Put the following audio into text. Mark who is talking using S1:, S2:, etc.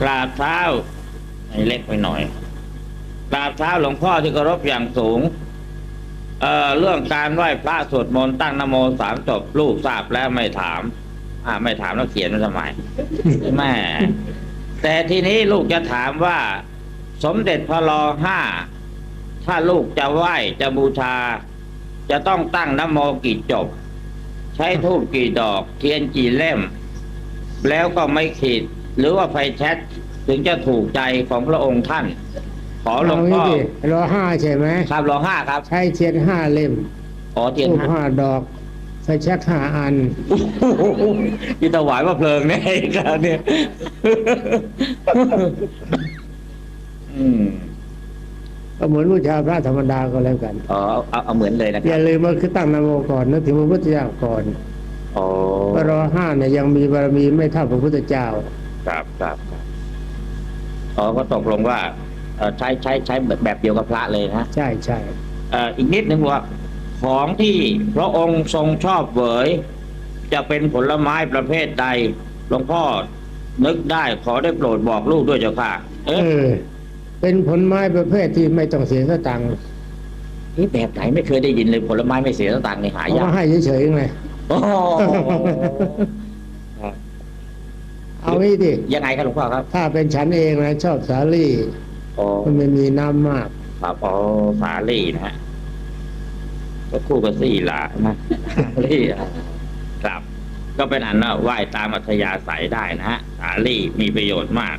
S1: กราบเท้าให้เล็กไปหน่อยกราบเท้าหลวงพ่อที่เคารพอย่างสูงเอ่อเรื่องการไหว้พระสวดมนต์ตั้งนโมสามจบลูกทราบแล้วไม่ถาม อ่าไม่ถามแล้วเขียนมาทำไมแม่แต่ทีนี้ลูกจะถามว่า สมเด็จพระรอห้าถ้าลูกจะไหว้จะบูชา จะต้องตั้งนโมกี่จบ ใช้ทูบกี่ดอก เทียนกี่เล่ม แล้วก็ไม่ขีด หรือว่าไฟแชทถึงจะถูกใจของพระองค์ท่าน ขอหลวงพ่อ
S2: เางี้ดิรอห้าใช่ไหม
S1: ครับรอห้าครับ
S2: ใช้เทียนห้าเล่ม
S1: ขอเทียน
S2: ทูบ
S1: ห้า
S2: ห้าดอกไฟแช็กห้าอัน
S1: ยี่ถวายว่าเพลิงแน่ครับเนี่ยอืม
S2: ก็เหมือนบูชาพระธรรมดาก็แล้วกัน
S1: อ๋อ เอาเอาเหมือนเลยนะค
S2: อ
S1: รับ
S2: ย่าลืมว่าคือตั้งนโมก่อนนึกถึงพระพุทธเจ้าก่อน
S1: อ๋อ
S2: พระรอห้าเนี่ยยังมีบารมีไม่เท่าพระพุทธเจ้า
S1: ครับครับครับอ๋อก็ตกลงว่าเอ่อใช้ใช้ใช้แบบแบบเดียวกับพระเลยนะ
S2: ใช่ใช่
S1: เอ่ออีกนิดนึงว่าของที่พระองค์ทรงชอบเหวย จะเป็นผลไม้ประเภทใดหลวงพ่อนึกได้ขอได้โปรดบอกลูกด้วยเจ้าค่ะ
S2: เอ
S1: เอ๊ะ
S2: อเป็นผลไม้ประเภทที่ไม่ต้องเสียสตังค์
S1: นี่แบบไหนไม่เคยได้ยินเลยผลไม้ไม่เสียสตังค์ในหา
S2: เอา
S1: ยาก
S2: มาให้เฉยๆไง
S1: โอ้โห
S2: เอา งี้ดิ
S1: ยังไงครับหลวงพ่อครับ
S2: ถ้าเป็นฉันเองนะชอบสาลี่
S1: อ๋อ
S2: มันไม่มีน้ำมาก
S1: ครับอ๋อสาลี่นะฮะก็คู่กับสี่หลานะสาลี่อะครับ ก็เป็นอันว่าไหว้ตามอัธยาศัยได้นะฮะสาลี่มีประโยชน์มาก